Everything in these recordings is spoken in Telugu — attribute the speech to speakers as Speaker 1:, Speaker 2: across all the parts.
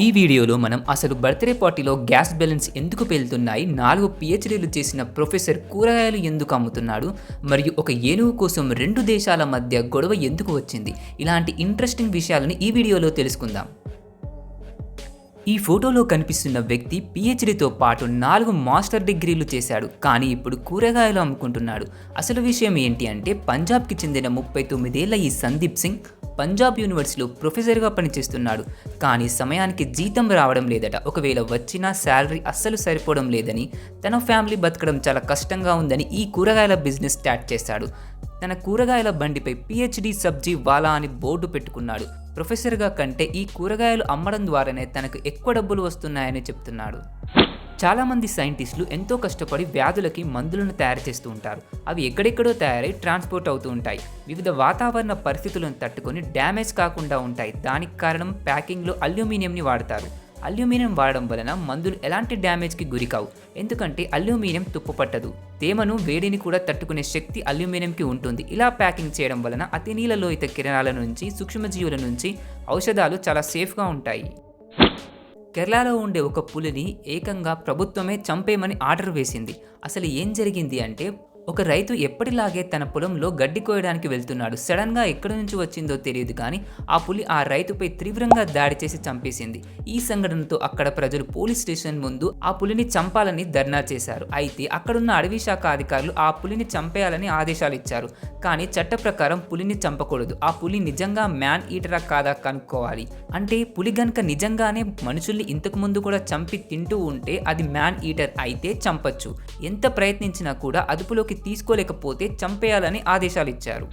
Speaker 1: ఈ వీడియోలో మనం అసలు బర్త్డే పార్టీలో గ్యాస్ బ్యాలెన్స్ ఎందుకు పేలుతున్నాయి? నాలుగు పిహెచ్డీలు చేసిన ప్రొఫెసర్ కూరగాయలు ఎందుకు అమ్ముతున్నాడు? మరియు ఒక ఏనుగు కోసం రెండు దేశాల మధ్య గొడవ ఎందుకు వచ్చింది? ఇలాంటి ఇంట్రెస్టింగ్ విషయాలను ఈ వీడియోలో తెలుసుకుందాం. ఈ ఫోటోలో కనిపిస్తున్న వ్యక్తి పిహెచ్డితో పాటు నాలుగు మాస్టర్ డిగ్రీలు చేశాడు. కానీ ఇప్పుడు కూరగాయలు అమ్ముకుంటున్నాడు. అసలు విషయం ఏంటి అంటే పంజాబ్కి చెందిన ముప్పై తొమ్మిదేళ్ళ ఈ సందీప్ సింగ్ పంజాబ్ యూనివర్సిటీలో ప్రొఫెసర్గా పనిచేస్తున్నాడు. కానీ సమయానికి జీతం రావడం లేదట. ఒకవేళ వచ్చినా శాలరీ అస్సలు సరిపోవడం లేదని తన ఫ్యామిలీ బతకడం చాలా కష్టంగా ఉందని ఈ కూరగాయల బిజినెస్ స్టార్ట్ చేశాడు. తన కూరగాయల బండిపై పిహెచ్డి సబ్జీ వాలా అని బోర్డు పెట్టుకున్నాడు. ప్రొఫెసర్గా కంటే ఈ కూరగాయలు అమ్మడం ద్వారానే తనకు ఎక్కువ డబ్బులు వస్తున్నాయని చెప్తున్నాడు. చాలామంది సైంటిస్టులు ఎంతో కష్టపడి వ్యాధులకి మందులను తయారు చేస్తూ ఉంటారు. అవి ఎక్కడెక్కడో తయారై ట్రాన్స్పోర్ట్ అవుతూ ఉంటాయి. వివిధ వాతావరణ పరిస్థితులను తట్టుకొని డ్యామేజ్ కాకుండా ఉంటాయి. దానికి కారణం ప్యాకింగ్లో అల్యూమినియంని వాడతారు. అల్యూమినియం వాడడం వలన మందులు ఎలాంటి డ్యామేజ్కి గురికావు. ఎందుకంటే అల్యూమినియం తుప్పు పట్టదు తేమను వేడిని కూడా తట్టుకునే శక్తి అల్యూమినియంకి ఉంటుంది. ఇలా ప్యాకింగ్ చేయడం వలన అతి నీలలోహిత కిరణాల నుంచి సూక్ష్మజీవుల నుంచి ఔషధాలు చాలా సేఫ్గా ఉంటాయి. కేరళలో ఉండే ఒక పులిని ఏకంగా ప్రభుత్వమే చంపేయమని ఆర్డర్ వేసింది. అసలు ఏం జరిగింది అంటే ఒక రైతు ఎప్పటిలాగే తన పొలంలో గడ్డి కోయడానికి వెళ్తున్నాడు. సడన్గా ఎక్కడి నుంచి వచ్చిందో తెలియదు కానీ ఆ పులి ఆ రైతుపై తీవ్రంగా దాడి చేసి చంపేసింది. ఈ సంఘటనతో అక్కడ ప్రజలు పోలీస్ స్టేషన్ ముందు ఆ పులిని చంపాలని ధర్నా చేశారు. అయితే అక్కడున్న అడవి శాఖ అధికారులు ఆ పులిని చంపేయాలని ఆదేశాలు ఇచ్చారు. కానీ చట్ట ప్రకారం పులిని చంపకూడదు. ఆ పులి నిజంగా మ్యాన్ ఈటరా కాదా కనుక్కోవాలి. అంటే పులి గనుక నిజంగానే మనుషుల్ని ఇంతకు ముందు కూడా చంపి తింటూ ఉంటే అది మ్యాన్ ఈటర్ అయితే చంపచ్చు. ఎంత ప్రయత్నించినా కూడా అదుపులోకి తీసుకోలేకపోతే చంపేయాలని ఆదేశాలు ఇచ్చారు.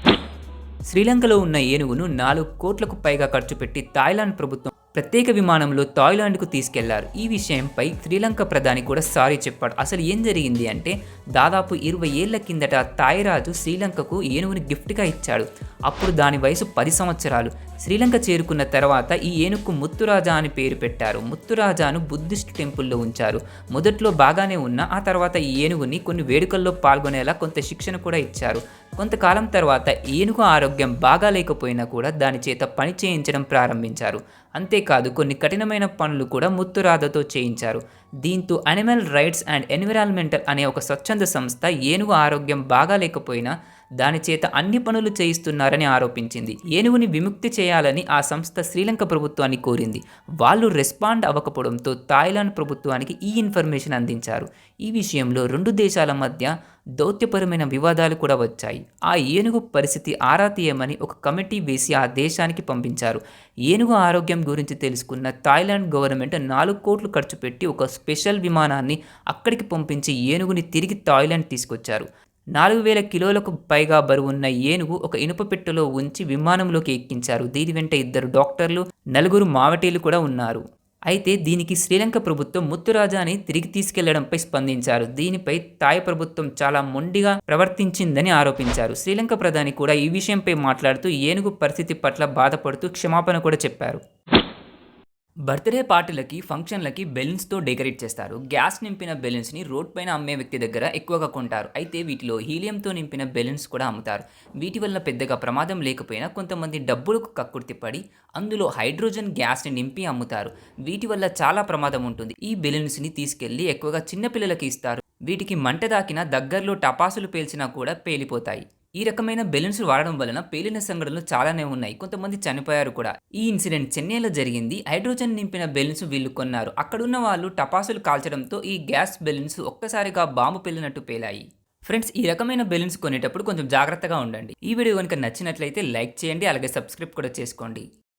Speaker 1: శ్రీలంకలో ఉన్న ఏనుగును నాలుగు కోట్లకు పైగా ఖర్చు పెట్టి థాయిలాండ్ ప్రభుత్వం ప్రత్యేక విమానంలో థాయిలాండ్కు తీసుకెళ్ళారు. ఈ విషయంపై శ్రీలంక ప్రధాని కూడా సారీ చెప్పాడు. అసలు ఏం జరిగింది అంటే దాదాపు ఇరవై ఏళ్ళ కిందట థాయిరాజు శ్రీలంకకు ఏనుగుని గిఫ్ట్గా ఇచ్చాడు. అప్పుడు దాని వయసు పది సంవత్సరాలు. శ్రీలంక చేరుకున్న తర్వాత ఈ ఏనుగుకు ముత్తురాజా అని పేరు పెట్టారు. ముత్తురాజాను బుద్ధిస్ట్ టెంపుల్లో ఉంచారు. మొదట్లో బాగానే ఉన్న ఆ తర్వాత ఈ ఏనుగుని కొన్ని వేడుకల్లో పాల్గొనేలా కొంత శిక్షణ కూడా ఇచ్చారు. కొంతకాలం తర్వాత ఏనుగు ఆరోగ్యం బాగా లేకపోయినా కూడా దాని చేత పని చేయించడం ప్రారంభించారు. అంతేకాదు కొన్ని కఠినమైన పనులు కూడా ముత్తురాధతో చేయించారు. దీంతో అనిమల్ రైట్స్ అండ్ ఎన్విరాన్మెంటల్ అనే ఒక స్వచ్ఛంద సంస్థ ఏనుగు ఆరోగ్యం బాగా లేకపోయినా దాని చేత అన్ని పనులు చేయిస్తున్నారని ఆరోపించింది. ఏనుగుని విముక్తి చేయాలని ఆ సంస్థ శ్రీలంక ప్రభుత్వాన్ని కోరింది. వాళ్ళు రెస్పాండ్ అవ్వకపోవడంతో థాయిలాండ్ ప్రభుత్వానికి ఈ ఇన్ఫర్మేషన్ అందించారు. ఈ విషయంలో రెండు దేశాల మధ్య దౌత్యపరమైన వివాదాలు కూడా వచ్చాయి. ఆ ఏనుగు పరిస్థితి ఆరా తీయమని ఒక కమిటీ వేసి ఆ దేశానికి పంపించారు. ఏనుగు ఆరోగ్యం గురించి తెలుసుకున్న థాయిలాండ్ గవర్నమెంట్ నాలుగు కోట్లు ఖర్చు పెట్టి ఒక స్పెషల్ విమానాన్ని అక్కడికి పంపించి ఏనుగుని తిరిగి థాయిలాండ్ తీసుకొచ్చారు. నాలుగు వేల కిలోలకు పైగా బరువున్న ఏనుగు ఒక ఇనుప పెట్టెలో ఉంచి విమానంలోకి ఎక్కించారు. దీని వెంట ఇద్దరు డాక్టర్లు నలుగురు మావటీలు కూడా ఉన్నారు. అయితే దీనికి శ్రీలంక ప్రభుత్వం ముత్తురాజాని తిరిగి తీసుకెళ్ళడంపై స్పందించారు. దీనిపై థాయ్ ప్రభుత్వం చాలా మొండిగా ప్రవర్తించిందని ఆరోపించారు. శ్రీలంక ప్రధాని కూడా ఈ విషయంపై మాట్లాడుతూ ఏనుగు పరిస్థితి పట్ల బాధపడుతూ క్షమాపణ కూడా చెప్పారు. బర్త్డే పార్టీలకి ఫంక్షన్లకి బెలూన్స్తో డెకరేట్ చేస్తారు. గ్యాస్ నింపిన బెలూన్స్ని రోడ్ పైన అమ్మే వ్యక్తి దగ్గర ఎక్కువగా కొంటారు. అయితే వీటిలో హీలియంతో నింపిన బెలూన్స్ కూడా అమ్ముతారు. వీటి వల్ల పెద్దగా ప్రమాదం లేకపోయినా కొంతమంది డబ్బులకు కక్కుర్తి పడి అందులో హైడ్రోజన్ గ్యాస్ని నింపి అమ్ముతారు. వీటి వల్ల చాలా ప్రమాదం ఉంటుంది. ఈ బెలూన్స్ని తీసుకెళ్ళి ఎక్కువగా చిన్నపిల్లలకి ఇస్తారు. వీటికి మంట దాకిన దగ్గరలో టపాసులు పేల్చినా కూడా పేలిపోతాయి. ఈ రకమైన బెలూన్స్ వాడడం వలన పేలిన సంఘటనలు చాలానే ఉన్నాయి. కొంతమంది చనిపోయారు కూడా. ఈ ఇన్సిడెంట్ చెన్నైలో జరిగింది. హైడ్రోజన్ నింపిన బెలూన్స్ వీళ్ళు కొన్నారు. అక్కడున్న వాళ్ళు టపాసులు కాల్చడంతో ఈ గ్యాస్ బెలూన్స్ ఒక్కసారిగా బాంబు పేలినట్టు పేలాయి. ఫ్రెండ్స్ ఈ రకమైన బెలూన్స్ కొనేటప్పుడు కొంచెం జాగ్రత్తగా ఉండండి. ఈ వీడియో కనుక నచ్చినట్లయితే లైక్ చేయండి అలాగే సబ్స్క్రైబ్ కూడా చేసుకోండి.